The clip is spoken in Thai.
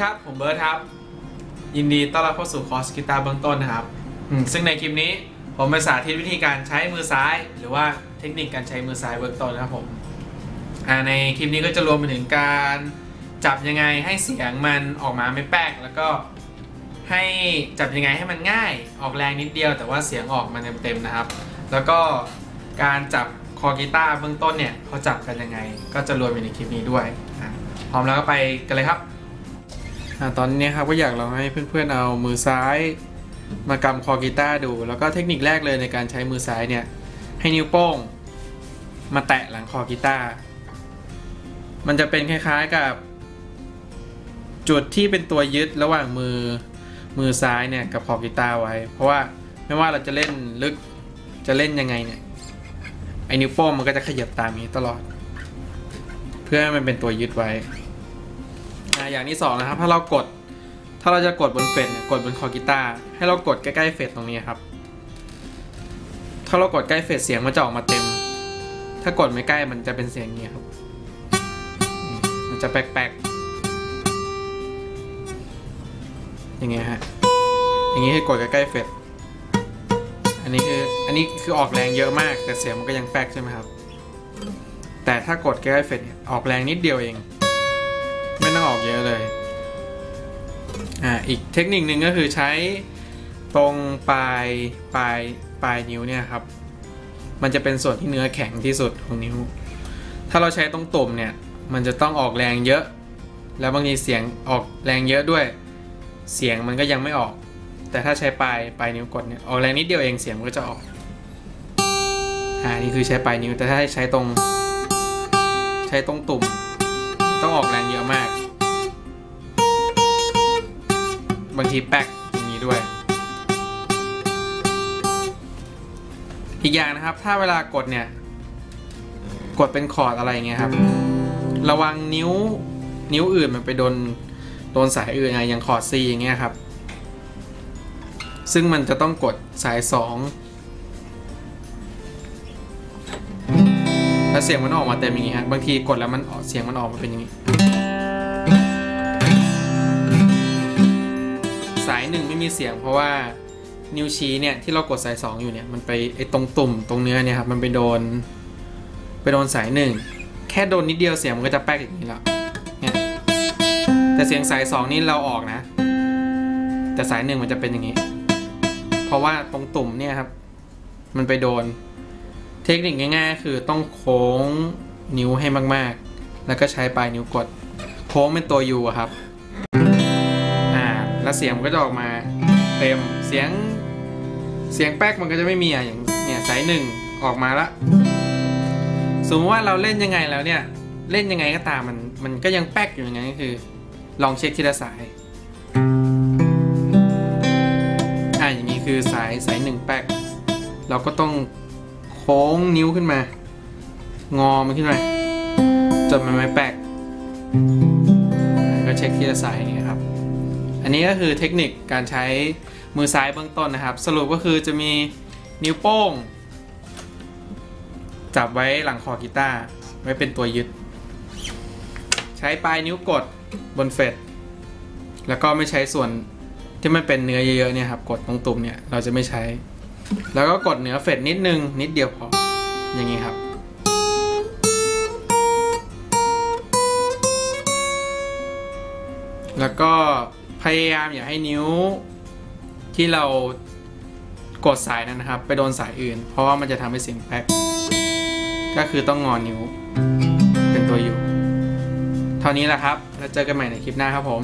ครับ ผมเบิร์ดครับ ยินดีต้อนรับเข้าสู่คอร์สกีตาร์เบื้องต้นนะครับอืมซึ่งในคลิปนี้ผมไปสาธิตวิธีการใช้มือซ้าย หรือว่าเทคนิคการใช้มือซ้ายเบื้องต้นนะครับผมอ่าในคลิปนี้ก็จะรวมไปถึงการจับยังไงให้เสียงมันออกมาไม่แป๊กแล้วก็ให้จับยังไงให้มันง่ายออกแรงนิดเดียวแต่ว่าเสียงออกมาเต็มๆนะครับ แล้วก็การจับคอกีตาร์เบื้องต้นเนี่ยเขาจับกันยังไง ก็จะรวมอยู่ในคลิปนี้ด้วยอะพร้อมแล้วก็ไปกันเลยครับอะ ตอนนี้ครับก็อยากลองให้เพื่อนๆเอามือซ้าย มากำคอกีตาร์ดู แล้วก็เทคนิคแรกเลยในการใช้มือซ้ายเนี่ย ให้นิ้วโป้ง มาแตะหลังคอกีตาร์มันจะเป็นคล้ายๆกับ จุดที่เป็นตัวยึดระหว่างมือมือซ้ายเนี่ยกับคอกีตาร์ไว้ เพราะว่าไม่ว่าเราจะเล่นลึกจะเล่นยังไงเนี่ยไอ้นิ้วโป้งมันก็จะขยับตามนี้ตลอด เพื่อให้มันเป็นตัวยึดไว้ อะอย่างที่สองนะครับ ถ้าเรากด ถ้าเราจะกดบนเฟดกดบนคอกีตาร์ให้เรากดใกล้ๆเฟดตรงนี้ครับ ถ้าเรากดใกล้เฟดเสียงมันจะออกมาเต็ม ถ้ากดไม่ใกล้มันจะเป็นเสียงอย่างนี้ครับ มันจะแปลกๆอย่างเงี้ยฮะอย่างงี้ให้กดใกล้ๆเฟดอันนี้คืออันนี้คือออกแรงเยอะมาก แต่เสียงมันก็ยังแป๊กใช่ไหมครับ แต่ถ้ากดใกล้ๆเฟดออกแรงนิดเดียวเอง ไม่ต้องออกเยอะเลยอ่าอีกเทคนิคหนึ่งก็คือใช้ตรงปลายปลายปลายนิ้วเนี่ยครับ มันจะเป็นส่วนที่เนื้อแข็งที่สุดของนิ้ว ถ้าเราใช้ตรงตุ่มเนี่ย มันจะต้องออกแรงเยอะ แล้วบางทีเสียงออกแรงเยอะด้วย เสียงมันก็ยังไม่ออก แต่ถ้าใช้ปลายปลายนิ้วกดเนี่ยออกแรงนิดเดียวเองเสียงมันก็จะออกอ่านี่คือใช้ปลายนิ้วแต่ถ้าใช้ตรง ใช้ตรงตุ่ม ต้องออกแรงเยอะมาก บางทีแป๊กอย่างนี้ด้วย อีกอย่างนะครับ ถ้าเวลากดเนี่ย กดเป็นคอร์ดอะไรเงี้ยครับ ระวังนิ้วนิ้วอื่นมันไปโดนโดนสายอื่นอะไรอย่างคอร์ด C อย่างเงี้ยครับ ซึ่งมันจะต้องกดสาย 2 แล้วเสียงมันออกมาเต็มอย่างงี้ฮะบางทีกดแล้วมันเสียงมันออกมาเป็นอย่างนี้ สายหนึ่งไม่มีเสียงเพราะว่านิ้วชี้เนี่ยที่เรากดสายสองอยู่เนี่ยมันไปไอ้ตรงตุ่มตรงเนื้อเนี่ยครับมันไปโดนไปโดนสายหนึ่งแค่โดนนิดเดียวเสียงมันก็จะแป๊กอย่างนี้แล้วเนี่ยแต่เสียงสายสองนี่เราออกนะ แต่สายหนึ่งมันจะเป็นอย่างนี้ เพราะว่าตรงตุ่มเนี่ยครับ มันไปโดน เทคนิคง่ายๆคือต้องโค้งนิ้วให้มากๆ แล้วก็ใช้ปลายนิ้วกด โค้งเป็นตัวยูอะครับ อ่า แล้วเสียงมันก็จะออกมาเต็ม เสียง เสียงแป๊กมันก็จะไม่มีอะ อย่างเนี่ยสายหนึ่งออกมาละ สมมติว่าเราเล่นยังไงแล้วเนี่ย เล่นยังไงก็ตามมัน มันก็ยังแป๊กอยู่อย่างนั้นก็คือ ลองเช็คทีละสาย อ่าอย่างนี้คือสายสายหนึ่งแป๊ก เราก็ต้อง โค้งนิ้วขึ้นมา งอมันขึ้นมาจนมันไม่แป๊กก็เช็คทีละสายอย่างเงี้ยครับ อันนี้ก็คือเทคนิคการใช้มือซ้ายเบื้องต้นนะครับ สรุปก็คือจะมีนิ้วโป้ง จับไว้หลังคอกีตาร์ไว้เป็นตัวยึด ใช้ปลายนิ้วกดบนเฟดแล้วก็ไม่ใช้ส่วนที่มันเป็นเนื้อเยอะๆเนี่ยครับ กดตรงตุ่มเนี่ยเราจะไม่ใช้ แล้วก็กดเหนือเฟดนิดนึง นิดเดียวพอ อย่างนี้ครับ แล้วก็พยายามอย่าให้นิ้วที่เรากดสายนั้นนะครับ ไปโดนสายอื่น เพราะว่ามันจะทำให้เสียงแป๊กก็คือต้องงอนนิ้ว เป็นตัวอยู่ เท่านี้แหละครับ แล้วเจอกันใหม่ในคลิปหน้าครับผม